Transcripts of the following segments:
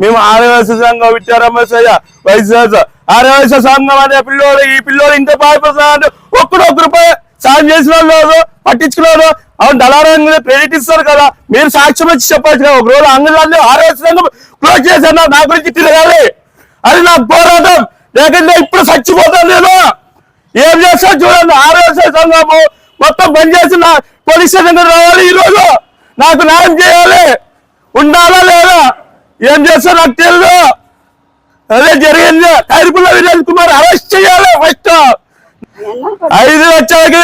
మేము ఆర్యవైశ్య సంఘం విద్యారమేశ్వయ్య వైశ్వాస ఆర్యవైశ్య సంఘం అనే పిల్లోడు ఈ పిల్లోడు ఇంత బాధపడుతున్నాడు ఒక్కడు ఒక్క రూపాయి సాయం చేసిన వాళ్ళు పట్టించుకున్నారు అవును దళారం క్రెడిట్ ఇస్తారు కదా. మీరు సాక్ష్యం వచ్చి చెప్పచ్చు కదా. ఒక రోజు అంగన్వాడీ ఆర్యవైశ్య సంఘం క్లోజ్ చేశాను నా గురించి తిరగాలి. అది నా పోరాటం. లేకుంటే ఇప్పుడు చచ్చిపోతాను నేను. ఏం చేస్తా చూడండి ఆరోగ్య సంఘము మొత్తం బంద్ చేసిన పోలీస్ స్టేషన్ రావాలి ఈ రోజు నాకు న్యాయం చేయాలి. ఉండాలా లేదా? ఏం చేస్తా నాకు తెలియదు అదే జరిగింది. కైరుపుల్ల వినోద్ కుమార్ అరెస్ట్ చేయాలి ఫస్ట్ ఐదు లక్షలకి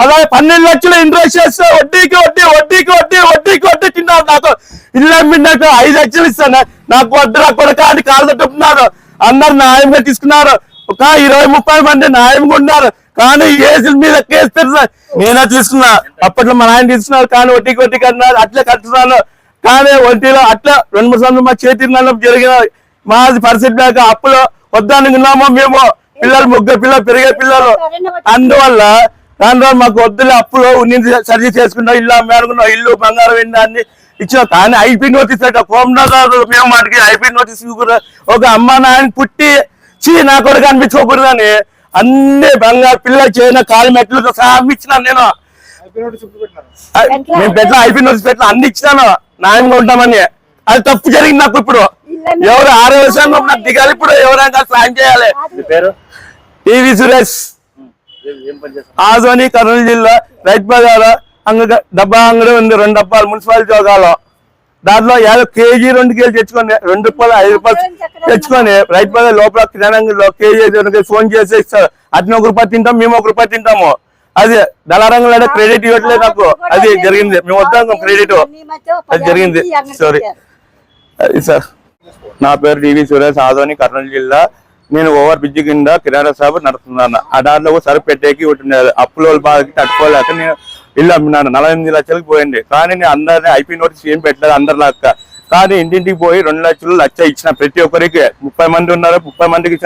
పదహారు పన్నెండు లక్షలు ఇంట్రెస్ట్ చేస్తే వడ్డీకి వడ్డీ వడ్డీకి వడ్డీ వడ్డీకి వడ్డీ తిన్నారు నాకు. ఇల్లు నాకు ఐదు లక్షలు ఇస్తాను. నాకు వడ్డీ నాకు కొడక అని కాలు తట్టుకున్నారు. అందరు న్యాయంగా తీసుకున్నారు. ఒక ఇరవై ముప్పై మంది న్యాయంగా ఉన్నారు కానీ కేసుల మీద కేసు తెలుసు నేనే తీసుకున్నా. అప్పట్లో మా నాయన తీసుకున్నారు. కానీ వడ్డీకి వడ్డీకి అన్నారు అట్లే కట్టున్నాను కానీ ఒంటిలో అట్లా రెండు మూడు సంవత్సరం మా చేతి నన్ను జరిగిన మాది పరిస్థితి లేక అప్పులు వద్దనుకున్నామో మేము పిల్లలు ముగ్గురు పిల్లలు పెరిగే పిల్లలు. అందువల్ల దానివల్ల మాకు వద్దులే అప్పులు ఉన్నింది సర్జీ చేసుకున్నాం ఇల్లు అమ్మానుకున్నాం ఇల్లు బంగారం వెండి అన్ని ఇచ్చిన. కానీ ఐపీ నోటీస్ అట కోమనాథ్ మేము వాటికి ఐపీ నోటీస్ ఒక అమ్మ నాయన పుట్టి చీ నా కొడుకు అనిపించుకోకూడదని అన్ని బంగారు పిల్ల చేయన కాలు మెట్లతో సహా ఇచ్చినాను నేను. మేము పెట్టిన ఐపీ నోటీస్ పెట్టిన అన్ని ఇచ్చినాను. న్యాయంగా ఉంటామని. అది తప్పు జరిగింది నాకు ఇప్పుడు. ఎవరు ఆరో సంఘం నాకు దిగాలి ఇప్పుడు. ఎవరైనా సాయం చేయాలి. మీ పేరు? టీవీ సురేష్. ఆదోని కర్నూలు జిల్లా రైతు బజార్. అంగ డబ్బా అంగడి ఉంది రెండు డబ్బాలు మున్సిపాలిటీ జోగాలో. దాంట్లో యాభై కేజీ రెండు కేజీ తెచ్చుకొని రెండు రూపాయలు ఐదు రూపాయలు తెచ్చుకొని రైతు బజార్ లోపల కిరాణంలో కేజీ రెండు కేజీ ఫోన్ చేసి ఇస్తారు. అతను ఒక రూపాయి తింటాం మేము ఒక రూపాయి తింటాము. అది దళారంగంలో క్రెడిట్ ఇవ్వట్లేదు నాకు. అది జరిగింది. మేము వద్దాం క్రెడిట్. అది జరిగింది. సారీ అది సార్. నా పేరు టీవీ సురేష్ ఆదోని కర్నూలు జిల్లా. నేను ఓవర్ బ్రిడ్జి కింద కిరాణా షాప్ నడుపుతున్నాను. ఆ దాంట్లో సరుకు పెట్టేకి ఉంటున్నారు అప్పుల బాధకి తట్టుకోలేక నేను ఇల్లు అమ్మినాను. నలభై ఎనిమిది లక్షలకు పోయింది. కానీ నేను అందరినీ ఐపీ నోటీస్ ఏం పెట్టలేదు అందరిలాక్క. కానీ ఇంటింటికి పోయి రెండు లక్షలు లక్ష ఇచ్చిన ప్రతి ఒక్కరికి. ముప్పై మంది ఉన్నారు. ముప్పై మందికి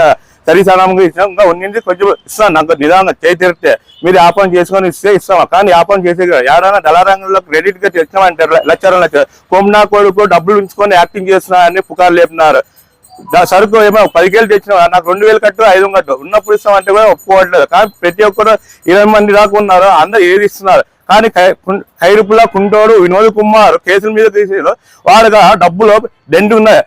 ఇచ్చిన సరి సలాముగా ఇంకా ఉన్నింది కొంచెం ఇస్తాను నాకు నిదానంగా చేయి తిరిగితే మీరు వ్యాపారం చేసుకొని ఇస్తే ఇస్తాం కానీ వ్యాపారం చేసే ఏడైనా దళారంగంలో క్రెడిట్గా తెచ్చామంటే లక్ష రెండు లక్షలు. కొమ్నా కొడుకు డబ్బులు ఉంచుకొని యాక్టింగ్ చేస్తున్నా అని పుకారు దా- సరుకు ఏమో పదికేళ్ళు తెచ్చిన నాకు రెండు వేలు కట్టు ఐదు కట్టు. ఉన్నప్పుడు ఇస్తామంటే కూడా ఒప్పుకోవట్లేదు. కానీ ప్రతి ఒక్కరు ఇరవై మంది దాకా ఉన్నారు. అందరు ఏది ఇస్తున్నారు? కానీ కై- కుం- కుంటోడు వినోద్ కుమార్ కేసుల మీద తీసేది వాడుగా డబ్బులు దండి ఉన్నాయి.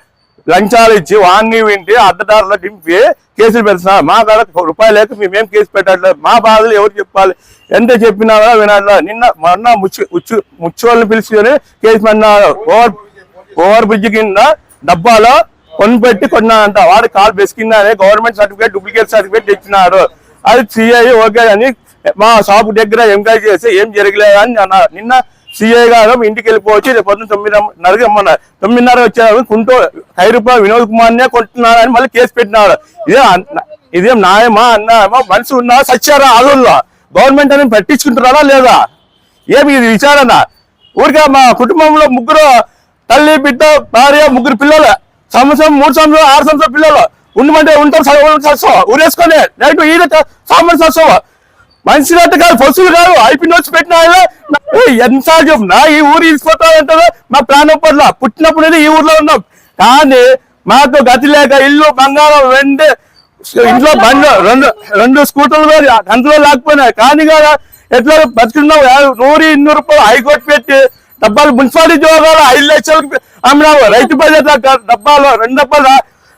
లంచాలు ఇచ్చి వాంగి వింటి అడ్డదారులో దింపి కేసులు పెడుతున్నారు. మా కాడ రూపాయలు లేక మేమేం కేసు పెట్టట్లేదు. మా బాధలు ఎవరు చెప్పాలి? ఎంత చెప్పినా కూడా నిన్న మొన్న ముచ్చు ముచ్చు ముచ్చోళ్ళని పిలిచి పిలుచుకొని కేసు పడినారు ఓవర్ ఓవర్ బ్రిడ్జ్ కింద డబ్బాలో కొనిపెట్టి కొన్నాడంట వాడు కాల్ బెసికిందని గవర్నమెంట్ సర్టిఫికేట్ డూప్లికేట్ సర్టిఫికేట్ తెచ్చినారు. అది సిఐ ఓకే అని మా షాప్ దగ్గర ఎంక్వైరీ చేసి ఏం జరగలేదు అని అన్నారు. నిన్న సిఐ గారు ఇంటికి వెళ్ళిపోవచ్చు. రేపు పొద్దున్న తొమ్మిదిన్నరకి రమ్మన్నారు తొమ్మిదిన్నర వచ్చారు కుంటూ హైరూపా వినోద్ కుమార్నే కొట్టున్నారు అని మళ్ళీ కేసు పెట్టినారు. ఇదే అన్న- ఇదేం న్యాయమా అన్నాయమా మనిషి ఉన్నా సచ్చారా ఆదుల్లో గవర్నమెంట్ అని పట్టించుకుంటున్నారా లేదా? ఏమి ఇది విచారణ? ఊరికే మా కుటుంబంలో ముగ్గురు తల్లి బిడ్డ భార్య ముగ్గురు పిల్లలు. సంవత్సరం మూడు సంవత్సరం ఆరు సంవత్సరం పిల్లలు. ఉండమంటే ఉంటారు చదవడం ఊరేసుకొని నైట్ ఈద సామాన్ సత్సం మనిషి నట్టు కాదు పశువులు కాదు. ఐపీ నోట్స్ పెట్టిన ఆయన. ఎంత చెప్పునా ఈ ఊరు తీసుకొస్తానంటారు మా ప్రాణం పట్ల. పుట్టినప్పుడు ఈ ఊర్లో ఉన్నాం. కానీ మాకు గతి లేక ఇల్లు బంగారం వెండి ఇంట్లో బండి రెండు రెండు స్కూటర్లు గంటలో లేకపోయినాయి కానీ కదా ఎట్లా బతుకున్నావు? నూరు ఇన్నూరు రూపాయలు హైకోర్టు పెట్టి డబ్బాలు మున్సిపాలిటీ ఉద్యోగాలు ఐదు లక్షలకు అమ్మినావు. రైతు బడ్జెట్ డబ్బాలు రెండు డబ్బాలు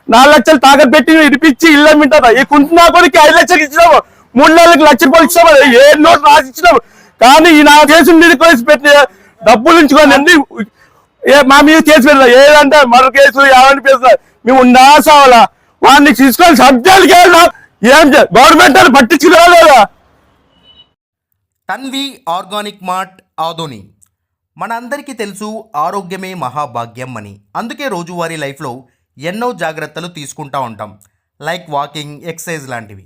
నాలుగు లక్షలు తాకట్టు పెట్టి ఇడిపించి ఇల్లు అమ్మింటారు? ఈ కుంటున్నా కొడుకు ఐదు లక్షలు ఇచ్చినావు. మూడు నెలలకు లక్ష రూపాయలు ఇచ్చినావు ఏ నోట్ రాసి కానీ ఈ నా కేసు మీద కేసు పెట్టిన డబ్బులు ఉంచుకొని అన్ని ఏ మా మీద కేసు పెట్టిన ఏదంటే మరో కేసు ఏమంటే పెడతా మేము ఉండా వాడిని తీసుకొని సబ్జెక్ట్కి వెళ్ళినా ఏం గవర్నమెంట్ అని పట్టించుకోలేదా తన్వి ఆర్గానిక్ మార్ట్ ఆదోని. మన అందరికీ తెలుసు ఆరోగ్యమే మహాభాగ్యం అని. అందుకే రోజువారీ లైఫ్లో ఎన్నో జాగ్రత్తలు తీసుకుంటూ ఉంటాం. లైక్ వాకింగ్ ఎక్సర్సైజ్ లాంటివి.